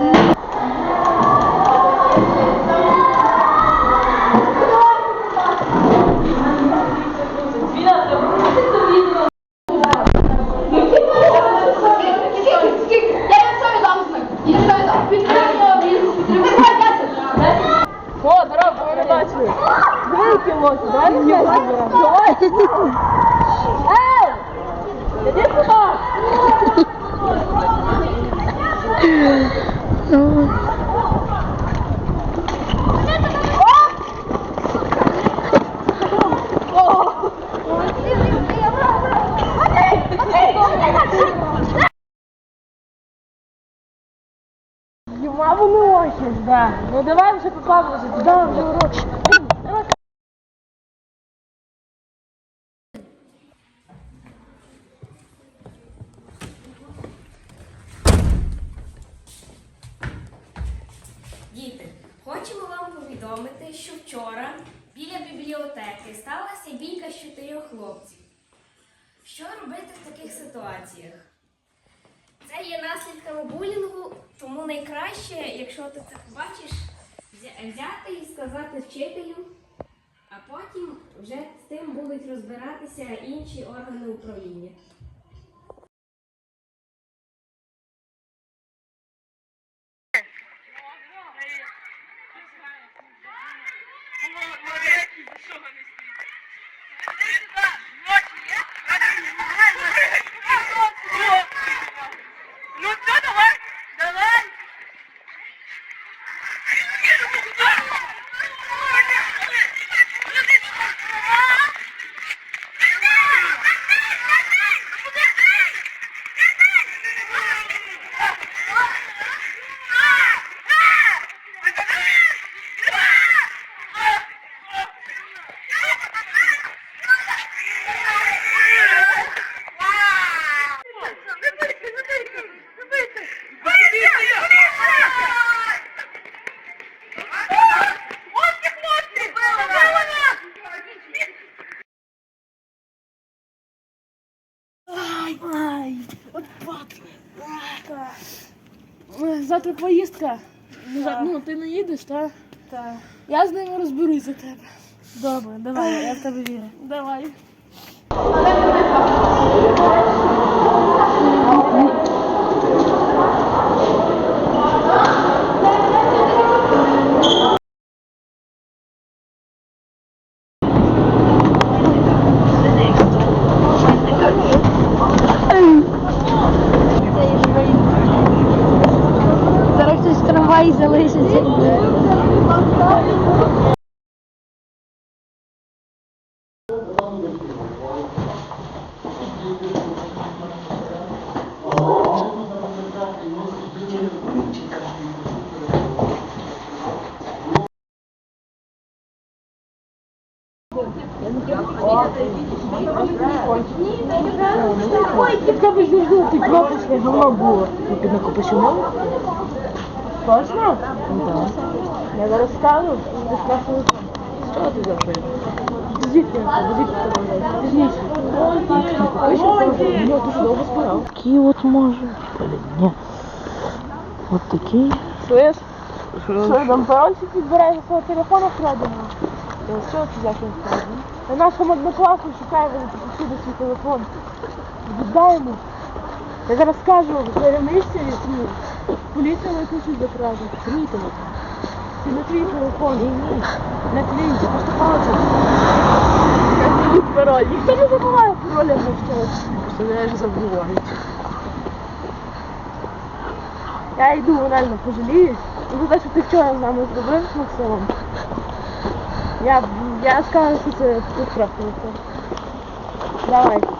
Эй! Иди сюда! Юма вони очі, да. Ну давай вже попав, да, вже уроки. Хочемо вам повідомити, що вчора біля бібліотеки сталася бійка з чотирьох хлопців. Що робити в таких ситуаціях? Це є наслідками булінгу, тому найкраще, якщо ти це побачиш, взяти і сказати вчителю, а потім вже з тим будуть розбиратися інші органи управління. Ну что, давай. Ой, Завтра поїздка. Ну, Ну, ти не їдеш, так? Так. Я з ними розберусь за тебе. Добре, давай, я в тебе вірю. Давай. Зараз трамваї залишиться. Ой, ти в тебе журду, ти пропуск говно було. Ти під? Точно? Так. Я зараз стану, ти спрашиваю. Що ти зробив? Звідки? Звідки ти робив? Пізніше. Ой, дуже довго спирав. Такий от може. Ні. От такий. Чуєш? Що там парольці підбирає за свого телефона вкраденого? Що це за вкрадено? На нашому однокласу шукає вони всюди свій телефон. Віддаємо. Я зараз скажу, в місці і поліцію викличуть за кражу. Твій телефон. Це не твій телефон. Ні, ні. Не твій, це просто палиця. Я забув пароль. Ніхто не забуває пароль або щось. Представляєш, забувають. Я йду реально пожаліюсь. І за те, що ти вчора з нами зробив з Максимом. Я, я скажу, що це тут трохи. Давай.